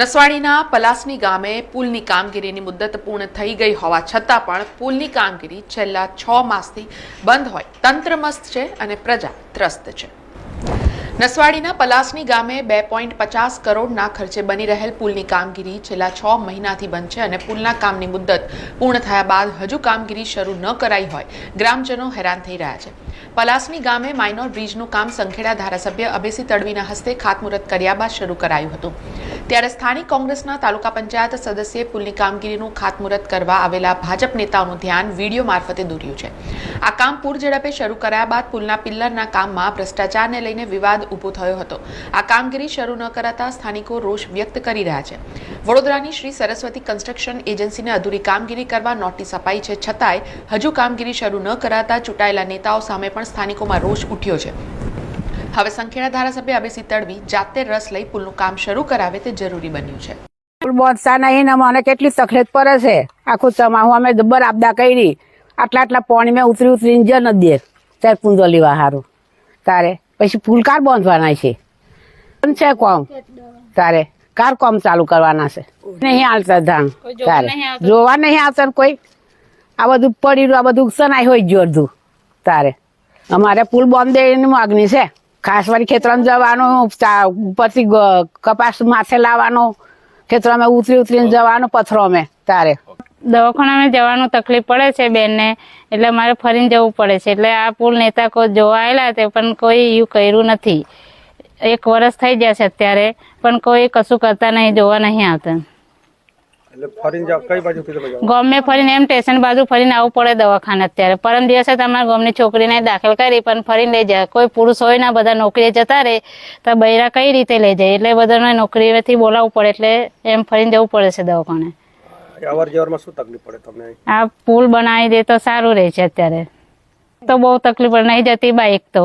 નસવાડીના પલાસની ગામે પુલની કામગીરીની મુદ્દત પૂર્ણ થઈ ગઈ હોવા છતાં પણ પુલની કામગીરી છેલ્લા છ માસથી બંધ હોય. તંત્ર મસ્ત છે અને પ્રજા ત્રસ્ત છે. નસવાડીના પલાસની ગામે બે પોઈન્ટ પચાસ કરોડના ખર્ચે બની રહેલ પુલની કામગીરી છેલ્લા છ મહિનાથી બંધ છે અને પુલના કામની મુદ્દત પૂર્ણ થયા બાદ હજુ કામગીરી શરૂ ન કરાઈ હોય. ગ્રામજનો હેરાન થઈ રહ્યા છે. પલાસની ગામે માઇનોર બ્રિજનું કામ સંખેડા ધારાસભ્ય અભેસી તડવીના હસ્તે ખાતમુહૂર્ત કર્યા બાદ શરૂ કરાયું હતું. ત્યારે સ્થાનિક કોંગ્રેસના તાલુકા પંચાયત સદસ્યે પુલની કામગીરીનું ખાતમુહૂર્ત કરવા આવેલા ભાજપ નેતાઓનું ધ્યાન વીડિયો મારફતે દોર્યું છે. આ કામ પૂર ઝડપે શરૂ કરાયા બાદ પુલના પિલ્લરના કામમાં ભ્રષ્ટાચારને લઈને વિવાદ ઊભો થયો હતો. આ કામગીરી શરૂ ન કરાતા સ્થાનિકો રોષ વ્યક્ત કરી રહ્યા છે. વડોદરાની શ્રી સરસ્વતી કન્સ્ટ્રક્શન એજન્સીને અધૂરી કામગીરી કરવા નોટિસ અપાઈ છે. છતાંય હજુ કામગીરી શરૂ ન કરાતા ચૂંટાયેલા નેતાઓ સામે પણ સ્થાનિકોમાં રોષ ઉઠ્યો છે. હવે સંખેડા ધારાસભ્ય અભિસિત તડવી જાતે રસ લઈ પુલનું કામ શરૂ કરાવે તે જરૂરી બન્યું છે. બોધતા નહીં ને મને કેટલી તકલીફ પડે છે. આખું સમાહું અમે જબ્બર આપદા કરી. આટલા આટલા પાણી મેં ઉતરી ઉતરીને જ ન દે ત્યારે કુંદો લેવા સારું તારે. પછી ફૂલ કાર બાંધવાના છે. પણ છે કોમ? તારે. કાર કોમ ચાલુ કરવાના છે. નહીં હાલતા ધાન તારે. જોવા નહીં આવતા કોઈ? આ બધું પડી રહ્યું આ બધું સનાય હોય જોરધું તારે. અમારે પુલ બાંધે એની માગણી છે. ખાસ વાળી ખેતરમાં જવાનું પછી કપાસ માથે લાવવાનો ખેતરમાં ઉતરી ઉતરીને જવાનું પથરો અમે તારે. દવાખાનામાં જવાનું તકલીફ પડે છે બેનને એટલે મારે ફરીને જવું પડે છે. એટલે આ પુલ નેતા કોઈ જોવા આવેલા તે પણ કોઈ એવું કર્યું નથી. એક વર્ષ થઈ ગયા છે અત્યારે પણ કોઈ કશું કરતા નહીં જોવા નહીં આવતા. એટલે ફરીને જાવ કઈ બાજુથી તમે જાઓ ગમે ફરીને એમ સ્ટેશન બાજુ ફરીને આવવું પડે દવાખાને અત્યારે. પરમ દિવસે તમારા ગામની છોકરીને દાખલ કરી પણ ફરીને લઈ જાય. કોઈ પુરુષ હોય ના બધા નોકરીએ જતા રહે તો બૈરા કઈ રીતે લઈ જાય? એટલે બધાને નોકરીથી બોલાવવું પડે એટલે એમ ફરીને જવું પડે છે દવાખાને. અવર જવરમાં શું તકલીફ પડે તમને? આ પુલ બનાવી દે તો સારું રહે છે અત્યારે. તો બહુ તકલીફ પડે નહીં જતી બાઇક તો.